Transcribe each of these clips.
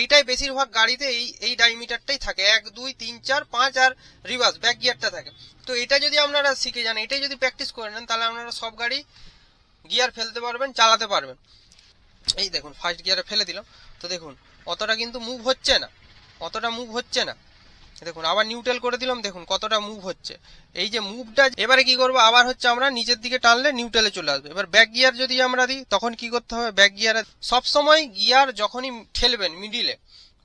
এইটাই বেশিরভাগ গাড়িতে এই এই ডাইমিটারটাই থাকে। এক, দুই, তিন, চার, পাঁচ আর রিভার্স ব্যাক গিয়ারটা থাকে। তো এটা যদি আপনারা শিখে যান, এটাই যদি প্র্যাকটিস করে নেন, তাহলে আপনারা সব গাড়ি গিয়ার ফেলতে পারবেন, চালাতে পারবেন। এই দেখুন ফার্স্ট গিয়ারে ফেলে দিলাম। তো দেখুন, অতটা কিন্তু মুভ হচ্ছে না। অতটা মুভ হচ্ছে না। দেখুন, আবার নিউট্রাল করে দিলাম, দেখুন কতটা মুভ হচ্ছে। এই যে মুভটা এবারে কি করব? আবার হচ্ছে আমরা নিচের দিকে টানলে নিউট্রালে চলে আসবে। এবার ব্যাক গিয়ার যদি আমরা দিই, তখন কি করতে হবে? ব্যাক গিয়ারে সবসময় গিয়ার যখনই ঠেলবেন মিডিলে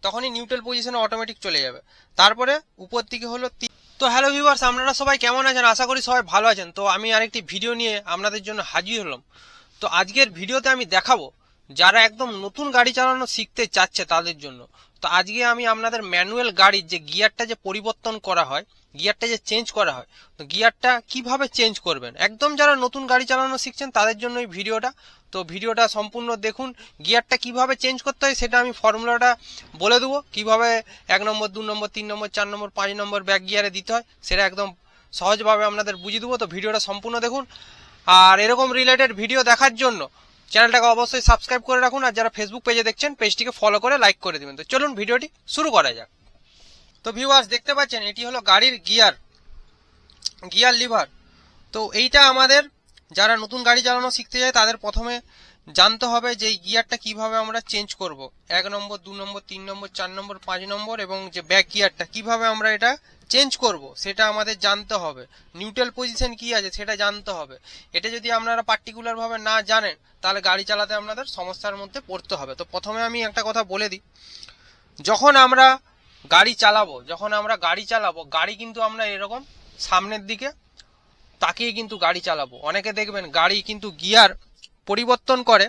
তখনই নিউট্রাল পজিশনে অটোমেটিক চলে যাবে। তারপরে উপর দিকে হলো তি- হ্যালো ভিউয়ার্স আপনারা সবাই কেমন আছেন? আশা করি সবাই ভালো আছেন। তো আমি আরেকটি ভিডিও নিয়ে আপনাদের জন্য হাজির হলাম। তো আজকের ভিডিওতে আমি দেখাবো যারা একদম নতুন গাড়ি চালানো শিখতে চাচ্ছে তাদের জন্য। তো আজকে আমি আপনাদের ম্যানুয়াল গাড়ির যে গিয়ারটা যে পরিবর্তন করা হয়, গিয়ারটা যে চেঞ্জ করা হয়, তো গিয়ারটা কীভাবে চেঞ্জ করবেন? একদম যারা নতুন গাড়ি চালানো শিখছেন তাদের জন্য এই ভিডিওটা। তো ভিডিওটা সম্পূর্ণ দেখুন, গিয়ারটা কীভাবে চেঞ্জ করতে হয় সেটা আমি ফর্মুলাটা বলে দেবো। কীভাবে এক নম্বর, দু নম্বর, তিন নম্বর, চার নম্বর, পাঁচ নম্বর ব্যাক গিয়ারে দিতে হয় সেটা একদম সহজভাবে আপনাদের বুঝিয়ে দেবো। তো ভিডিওটা সম্পূর্ণ দেখুন। আর এরকম রিলেটেড ভিডিও দেখার জন্য চ্যানেলটাকে অবশ্যই সাবস্ক্রাইব করে রাখুন, আর যারা ফেসবুক পেজে দেখছেন পেজটিকে ফলো করে লাইক করে দেবেন। তো চলুন ভিডিওটি শুরু করা যাক। তো ভিউয়ার্স দেখতে পাচ্ছেন, এটি হলো গাড়ির গিয়ার গিয়ার লিভার তো এইটা আমাদের, যারা নতুন গাড়ি চালানো শিখতে যায়, তাদের প্রথমে জানতে হবে যে এই গিয়ারটা কীভাবে আমরা চেঞ্জ করব। এক নম্বর, দু নম্বর, তিন নম্বর, চার নম্বর, পাঁচ নম্বর এবং যে ব্যাক গিয়ারটা কীভাবে আমরা এটা চেঞ্জ করব, সেটা আমাদের জানতে হবে। নিউট্রাল পজিশন কি আছে, সেটা জানতে হবে। এটা যদি আপনারা পার্টিকুলার ভাবে না জানেন, তাহলে গাড়ি চালাতে আপনাদের সমস্যার মধ্যে পড়তে হবে। তো প্রথমে আমি একটা কথা বলে দিই। যখন আমরা গাড়ি চালাবো, যখন আমরা গাড়ি চালাবো, গাড়ি কিন্তু আমরা এরকম সামনের দিকে তাকিয়ে কিন্তু গাড়ি চালাবো। অনেকে দেখবেন গাড়ি কিন্তু গিয়ার পরিবর্তন করে,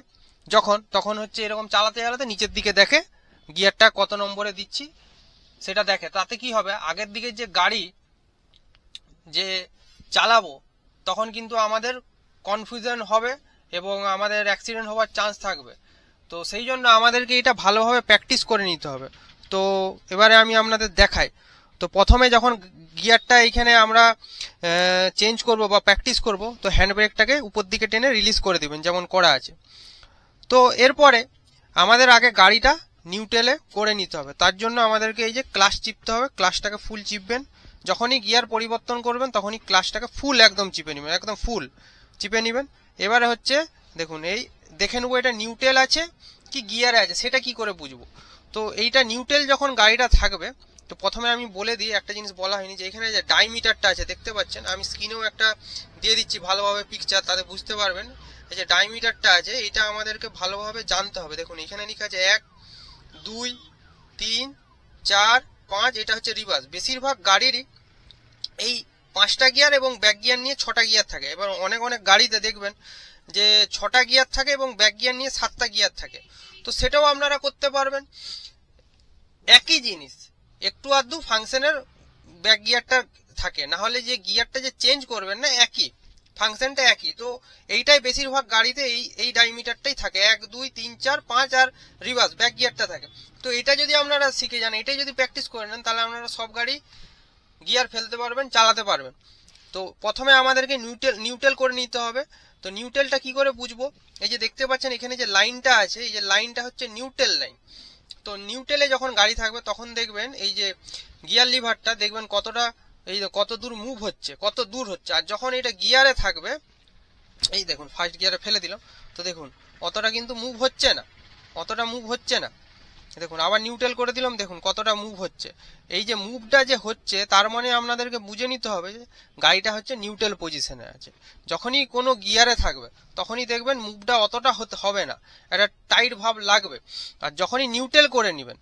যখন, তখন হচ্ছে এরকম চালাতে চালাতে নিচের দিকে দেখে, গিয়ারটা কত নম্বরে দিচ্ছি, সেটা দেখে। তাতে কি হবে, আগের দিকে যে গাড়ি যে চালাবো, তখন কিন্তু আমাদের কনফিউশন হবে এবং আমাদের অ্যাক্সিডেন্ট হওয়ার চান্স থাকবে। তো সেই জন্য আমাদেরকে এটা ভালোভাবে প্র্যাকটিস করে নিতে হবে। তো এবারে আমি আপনাদের দেখাই। তো প্রথমে যখন গিয়ারটা এইখানে আমরা চেঞ্জ করব বা প্র্যাকটিস করব, তো হ্যান্ড ব্রেকটাকে উপর দিকে টেনে রিলিজ করে দিবেন, যেমন করা আছে। তো এরপরে আমাদের আগে গাড়িটা নিউট্রেলে করে নিতে হবে। তার জন্য আমাদেরকে এই যে ক্লাস চিপতে হবে ক্লাসটাকে ফুল চিপবেন। যখনই গিয়ার পরিবর্তন করবেন, তখনই ক্লাসটাকে ফুল একদম চিপে নেবেন, একদম ফুল চিপে নেবেন। এবারে হচ্ছে, দেখুন, এই দেখে নেব, এটা নিউট্রেল আছে কি গিয়ারে আছে, সেটা কি করে বুঝব? তো এইটা নিউট্রেল যখন গাড়িটা থাকবে তো প্রথমে আমি বলে দিই, একটা জিনিস বলা হয়নি যে এখানে যে ডাইমিটারটা আছে, দেখতে পাচ্ছেন? আমি স্ক্রিনেও একটা দিয়ে দিচ্ছি ভালোভাবে পিকচার তাতে বুঝতে পারবেন। এই যে ডাইমিটারটা আছে, এটা আমাদেরকে ভালোভাবে জানতে হবে। দেখুন, এখানে লেখা আছে এক, দুই, তিন, চার, পাঁচ, এটা হচ্ছে রিভার্স বেশিরভাগ গাড়িরই এই পাঁচটা গিয়ার এবং ব্যাক গিয়ার নিয়ে ছটা গিয়ার থাকে। এবার অনেক অনেক গাড়িতে দেখবেন যে ছটা গিয়ার থাকে এবং ব্যাক গিয়ার নিয়ে সাতটা গিয়ার থাকে। তো সেটাও আপনারা করতে পারবেন। একই জিনিস একটু আধটু ফাংশনের ব্যাক গিয়ারটা থাকে। না হলে যে গিয়ারটা যে চেঞ্জ করবেন না, একই। ফাংশনটা একই। তো এইটাই বেশিরভাগ গাড়িতে এই এই ডাইমিটারটাই থাকে। এক, দুই, তিন, চার, পাঁচ আর রিভার্স ব্যাক গিয়ারটা থাকে। তো এটা যদি আপনারা শিখে যান, এটাই যদি প্র্যাকটিস করে নেন, তাহলে আপনারা সব গাড়ি গিয়ার ফেলতে পারবেন, চালাতে পারবেন। তো প্রথমে আমাদেরকে নিউটেল নিউটেল করে নিতে হবে। তো নিউটেলটা কি করে বুঝব? এই যে দেখতে পাচ্ছেন, এখানে যে লাইনটা আছে, এই যে লাইনটা হচ্ছে নিউটেল লাইন তো নিউটেলে যখন গাড়ি থাকবে, তখন দেখবেন এই যে গিয়ার লিভারটা, দেখবেন কতটা এই কত দূর মুভ হচ্ছে, কত দূর হচ্ছে। আর যখন এটা গিয়ারে থাকবে, এই দেখুন ফার্স্ট গিয়ারে ফেলে দিলাম। তো দেখুন, অতটা কিন্তু মুভ হচ্ছে না, অতটা মুভ হচ্ছে না। দেখুন, আবার নিউট্রাল করে দিলাম, দেখুন কতটা মুভ হচ্ছে। এই যে মুভটা যে হচ্ছে, তার মানে আপনাদেরকে বুঝে নিতে হবে যে গাড়িটা হচ্ছে নিউট্রাল পজিশনে আছে। যখনই কোনো গিয়ারে থাকবে, তখনই দেখবেন মুভটা অতটা হতে হবে না। একটা টাইট ভাব লাগবে। আর যখনই নিউট্রাল করে নেবেন,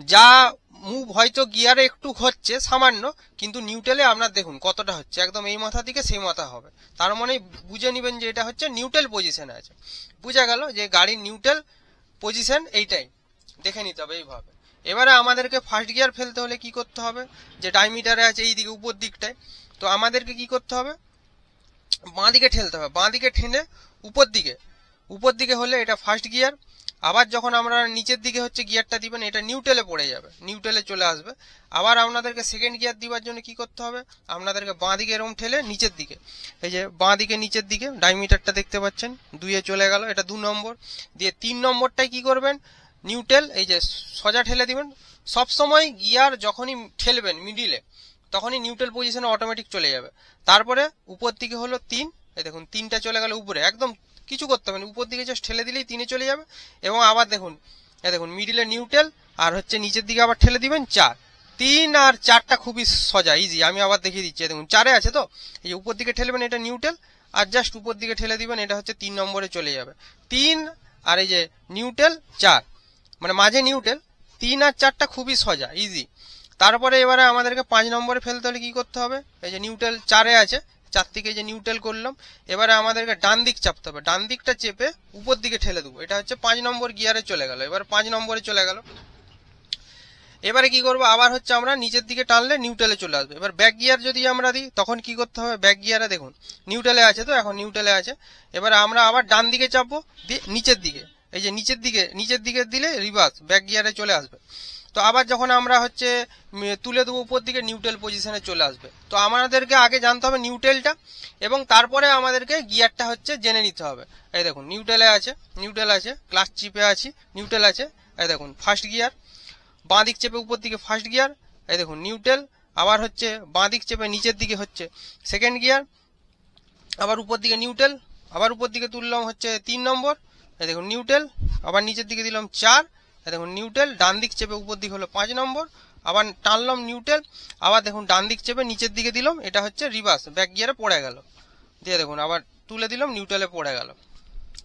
যা মুভ হয়তো গিয়ারে একটু হচ্ছে সামান্য, কিন্তু নিউট্রালে আপনার দেখুন কতটা হচ্ছে। একদম এই মাথা থেকে সেই মাথা হবে। তার মানে বুঝে নেবেন যে এটা হচ্ছে নিউট্রাল পজিশনে আছে। বুঝা গেল যে গাড়ির নিউট্রাল পজিশন এইটাই। দেখে নিতে হবে এইভাবে। এবারে আমাদেরকে ফার্স্ট গিয়ার ফেলতে হলে কি করতে হবে? যে ডাইমিটারে আছে এই দিকে, উপর দিকটায়। তো আমাদেরকে কি করতে হবে? বাঁ দিকে ঠেলতে হবে। বাঁ দিকে ঠেলে উপর দিকে। উপর দিকে হলে এটা ফার্স্ট গিয়ার আবার যখন আমরা নিচের দিকে হচ্ছে গিয়ারটা দিবেন, এটা নিউট্রেলে পড়ে যাবে। নিউট্রেলে চলে আসবে। আবার আপনাদেরকে সেকেন্ড গিয়ার দিবার জন্য কি করতে হবে? আপনাদেরকে বাঁ দিকে এরকম ঠেলে নিচের দিকে। এই যে বাঁ দিকে নিচের দিকে ডাইমিটারটা দেখতে পাচ্ছেন। দুইয়ে চলে গেল। এটা দু নম্বর। দিয়ে তিন নম্বরটায় কি করবেন? নিউট্রেল এই যে সোজা ঠেলে দিবেন। সব সময় গিয়ার যখনই ঠেলবেন মিডিলে, তখনই নিউট্রাল পজিশনে অটোমেটিক চলে যাবে। তারপরে উপর দিকে হলো তিন, এই দেখুন, তিনটা চলে গেল উপরে। একদম কিছু করতে হবে না, উপর দিকে জাস্ট ঠেলে দিলেই তিনে চলে যাবে। এবং আবার দেখুন এ দেখুন, মিডিলে নিউট্রাল আর হচ্ছে নিচের দিকে আবার ঠেলে দিবেন চার। তিন আর চারটা খুবই সোজা ইজি আমি আবার দেখিয়ে দিচ্ছি দেখুন, চারে আছে তো? এই যে উপর দিকে ঠেলবেন, এটা নিউট্রাল আর জাস্ট উপর দিকে ঠেলে দিবেন, এটা হচ্ছে তিন নম্বরে চলে যাবে। তিন আর এই যে নিউট্রাল চার। মানে মাঝে নিউটেল তিন আর চারটা খুবই সোজা ইজি তারপরে এবারে আমাদেরকে পাঁচ নম্বরে ফেলতে হলে কী করতে হবে? এই যে নিউট্রাল চারে আছে চার থেকে যে নিউটেল করলাম, এবারে আমাদেরকে ডান দিক চাপতে হবে। ডান দিকটা চেপে উপর দিকে ঠেলে দেবো। এটা হচ্ছে পাঁচ নম্বর গিয়ারে চলে গেল। এবার পাঁচ নম্বরে চলে গেল। এবারে কি করব? আবার হচ্ছে আমরা নিচের দিকে টানলে নিউট্রালে চলে আসবে। এবার ব্যাক গিয়ার যদি আমরা দিই, তখন কি করতে হবে? ব্যাক গিয়ারে দেখুন, নিউট্রালে আছে তো, এখন নিউট্রালে আছে। এবারে আমরা আবার ডান দিকে চাপবো, দিয়ে নিচের দিকে। এই যে নিচের দিকে নিচের দিকে দিলে রিভার্স ব্যাক গিয়ারে চলে আসবে। তো আবার যখন আমরা হচ্ছে তুলে দেবো উপর দিকে নিউট্রাল পজিশনে চলে আসবে। তো আমাদেরকে আগে জানতে হবে নিউট্রালটা এবং তারপরে আমাদেরকে গিয়ারটা হচ্ছে জেনে নিতে হবে। এই দেখুন নিউট্রালে আছে নিউট্রাল আছে ক্লাস চিপে আছি নিউট্রাল আছে, এই দেখুন ফার্স্ট গিয়ার বাঁ দিক চেপে উপর দিকে ফার্স্ট গিয়ার এই দেখুন নিউট্রাল আবার হচ্ছে বাঁ দিক চেপে নিচের দিকে হচ্ছে সেকেন্ড গিয়ার আবার উপর দিকে নিউট্রাল আবার উপর দিকে তুললাম হচ্ছে তিন নম্বর এই দেখুন নিউট্রাল আবার নিচের দিকে দিলাম চার এই দেখুন নিউট্রাল ডান দিক চেপে উপর দিকে হলো পাঁচ নম্বর, আবার টানলাম নিউট্রাল আবার দেখুন ডান দিক চেপে নিচের দিকে দিলাম, এটা হচ্ছে রিভার্স ব্যাক গিয়ারে পড়ে গেল। দিয়ে দেখুন আবার তুলে দিলাম নিউট্রালে পড়ে গেল।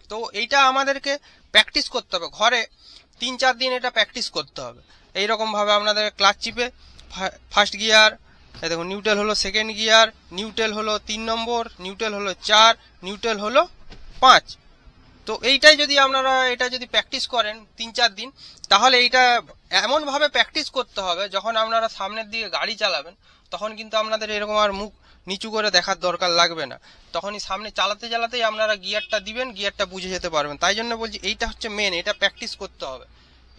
তো এইটা আমাদেরকে প্র্যাকটিস করতে হবে, ঘরে তিন চার দিন এটা প্র্যাকটিস করতে হবে। এইরকম ভাবে আপনাদের ক্লাচ চিপে ফার্স্ট গিয়ার এই দেখুন নিউট্রাল হলো সেকেন্ড গিয়ার নিউট্রাল হলো তিন নম্বর নিউট্রাল হলো চার নিউট্রাল হলো পাঁচ। তো এইটাই যদি আপনারা, এটা যদি প্র্যাকটিস করেন তিন চার দিন, তাহলে এইটা এমনভাবে প্র্যাকটিস করতে হবে, যখন আপনারা সামনের দিকে গাড়ি চালাবেন, তখন কিন্তু আপনাদের এরকম আর মুখ নিচু করে দেখার দরকার লাগবে না। তখনই সামনে চালাতে চালাতেই আপনারা গিয়ারটা দিবেন, গিয়ারটা বুঝে যেতে পারবেন। তাই জন্য বলছি, এইটা হচ্ছে মেন এটা প্র্যাকটিস করতে হবে।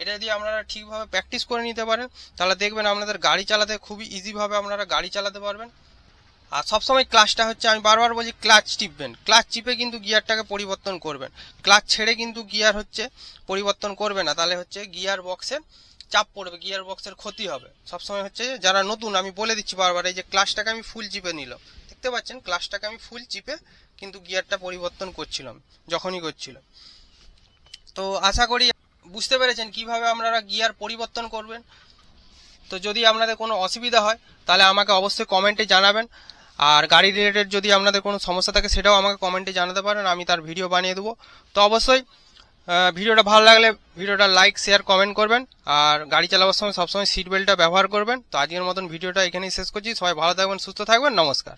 এটা যদি আপনারা ঠিকভাবে প্র্যাকটিস করে নিতে পারেন, তাহলে দেখবেন আপনাদের গাড়ি চালাতে খুবই ইজিভাবে আপনারা গাড়ি চালাতে পারবেন। আর সবসময় ক্লাচটা হচ্ছে, আমি বারবার বলছি ক্লাচ টিপবেন। ক্লাচ চিপে কিন্তু গিয়ারটাকে পরিবর্তন করবেন। ক্লাচ ছেড়ে কিন্তু গিয়ার হচ্ছে পরিবর্তন করবে না। তাহলে হচ্ছে গিয়ার বক্সের চাপ পড়বে, গিয়ার বক্সের ক্ষতি হবে। সবসময় হচ্ছে যারা নতুন, আমি বলে দিচ্ছি বারবার, এই যে ক্লাচটাকে আমি ফুল চিপে নিলাম দেখতে পাচ্ছেন ক্লাচটাকে আমি ফুল চিপে কিন্তু গিয়ারটা পরিবর্তন করছিলাম, যখনই করছিলাম তো আশা করি বুঝতে পেরেছেন কীভাবে আপনারা গিয়ার পরিবর্তন করবেন। তো যদি আপনাদের কোনো অসুবিধা হয়, তাহলে আমাকে অবশ্যই কমেন্টে জানাবেন। আর গাড়ি রিলেটেড যদি আপনাদের কোনো সমস্যা থাকে, সেটাও আমাকে কমেন্টে জানাতে পারেন, আমি তার ভিডিও বানিয়ে দেবো। তো অবশ্যই ভিডিওটা ভালো লাগলে ভিডিওটা লাইক শেয়ার কমেন্ট করবেন, আর গাড়ি চালাবার সময় সবসময় সিট বেল্টটা ব্যবহার করবেন। তো আজকের মতন ভিডিওটা এখানেই শেষ করছি। সবাই ভালো থাকবেন, সুস্থ থাকবেন, নমস্কার।